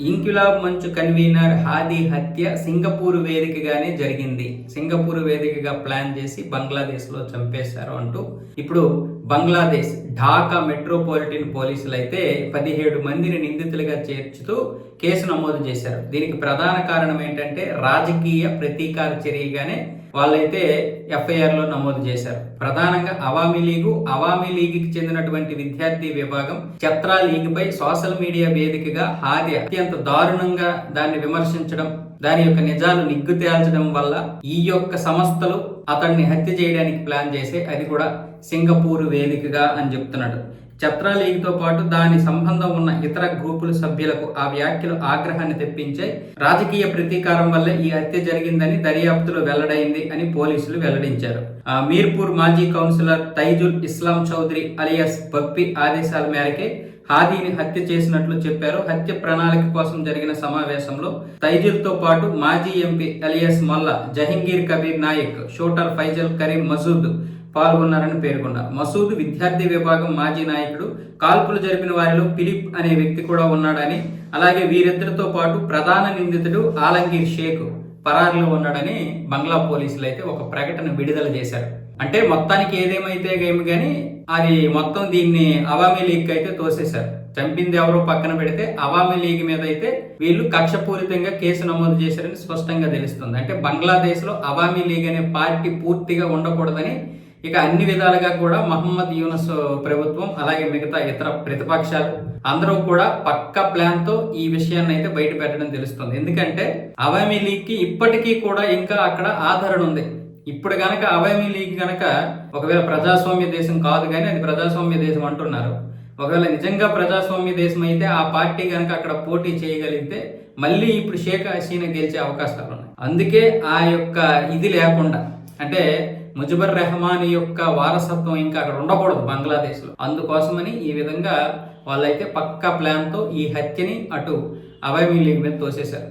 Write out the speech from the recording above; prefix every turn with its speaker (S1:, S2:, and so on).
S1: ఇంక్యులాబ్ మంచు కన్వీనర్ హాదీ హత్య సింగపూర్ వేదికగానే జరిగింది. సింగపూర్ వేదికగా ప్లాన్ చేసి బంగ్లాదేశ్లో చంపేశారు అంటూ. ఇప్పుడు బంగ్లాదేశ్ ఢాకా మెట్రోపాలిటన్ పోలీసులు అయితే పదిహేడు మందిని నిందితులుగా చేర్చుతూ కేసు నమోదు చేశారు. దీనికి ప్రధాన కారణం ఏంటంటే రాజకీయ ప్రతీకార చర్యగానే వాళ్ళైతే ఎఫ్ఐఆర్లో నమోదు చేశారు. ప్రధానంగా అవామీ లీగు అవామీ లీగ్కి చెందినటువంటి విద్యార్థి విభాగం చత్రా లీగ్ పై సోషల్ మీడియా వేదికగా హాది అత్యంత దారుణంగా దాన్ని విమర్శించడం దాని యొక్క నిజాలు నిగ్గు తేల్చడం వల్ల ఈ యొక్క సంస్థలు అతన్ని హత్య చేయడానికి ప్లాన్ చేసే అది కూడా సింగపూర్ వేదికగా అని చెప్తున్నాడు. చత్రా లీగ్తో పాటు దాని సంబంధం ఉన్న ఇతర గ్రూపుల సభ్యులకు ఆ వ్యాఖ్యలు ఆగ్రహాన్ని తెప్పించాయి రాజకీయ ప్రతీకారం వల్ల ఈ హత్య జరిగిందని దర్యాప్తులో వెల్లడైంది అని పోలీసులు వెల్లడించారు. ఆ మీర్పూర్ మాజీ కౌన్సిలర్ తైజుల్ ఇస్లాం చౌదరి అలియాస్ బప్పి ఆదేశాల మేరకే హాదీని హత్య చేసినట్లు చెప్పారు. హత్య ప్రణాళిక కోసం జరిగిన సమావేశంలో తైజుల్తో పాటు మాజీ MP alias Malla Jahangir Kabir Nayak shooter Faisal Karim Masood పాల్గొన్నారని పేర్కొన్నారు మసూద్ విద్యార్థి విభాగం మాజీ నాయకుడు కాల్పులు జరిపిన వారిలో ఫిలిప్ అనే వ్యక్తి కూడా ఉన్నాడని అలాగే వీరిద్దరితో పాటు ప్రధాన నిందితుడు ఆలంగీర్ షేక్ పరారులో ఉన్నాడని బంగ్లా పోలీసులు అయితే ఒక ప్రకటన విడుదల చేశారు. అంటే మొత్తానికి ఏదేమైతే ఏమి కానీ అది మొత్తం దీన్ని అవామీ లీగ్ అయితే తోసేశారు. చంపింది ఎవరో పక్కన పెడితే అవామీ లీగ్ మీద అయితే వీళ్ళు కక్షపూరితంగా కేసు నమోదు చేశారని స్పష్టంగా తెలుస్తుంది. అంటే బంగ్లాదేశ్లో అవామీ లీగ్ అనే పార్టీ పూర్తిగా ఉండకూడదని ఇక అన్ని విధాలుగా కూడా మహమ్మద్ యూనస్ ప్రభుత్వం అలాగే మిగతా ఇతర ప్రతిపక్షాలు అందరూ కూడా పక్క ప్లాన్తో ఈ విషయాన్ని అయితే బయట పెట్టడం తెలుస్తుంది. ఎందుకంటే అవామీ లీగ్కి ఇప్పటికీ కూడా ఇంకా అక్కడ ఆదరణ ఉంది. ఇప్పుడు గనక అవామీ లీగ్ గనక ఒకవేళ ప్రజాస్వామ్య దేశం కాదు కానీ అది ప్రజాస్వామ్య దేశం అంటున్నారు. ఒకవేళ నిజంగా ప్రజాస్వామ్య దేశం అయితే ఆ పార్టీ గనక అక్కడ పోటీ చేయగలిగితే మళ్ళీ ఇప్పుడు షేక్ హసీనా గెలిచే అవకాశాలు ఉన్నాయి. అందుకే ఆ యొక్క ఇది లేకుండా అంటే ముజబర్ రెహమాన్ యొక్క వారసత్వం ఇంకా అక్కడ ఉండకూడదు బంగ్లాదేశ్లో. అందుకోసమని ఈ విధంగా వాళ్ళైతే పక్కా ప్లాన్తో ఈ హత్యని అటు అవైమీ లీగ్ మీద తోసేశారు.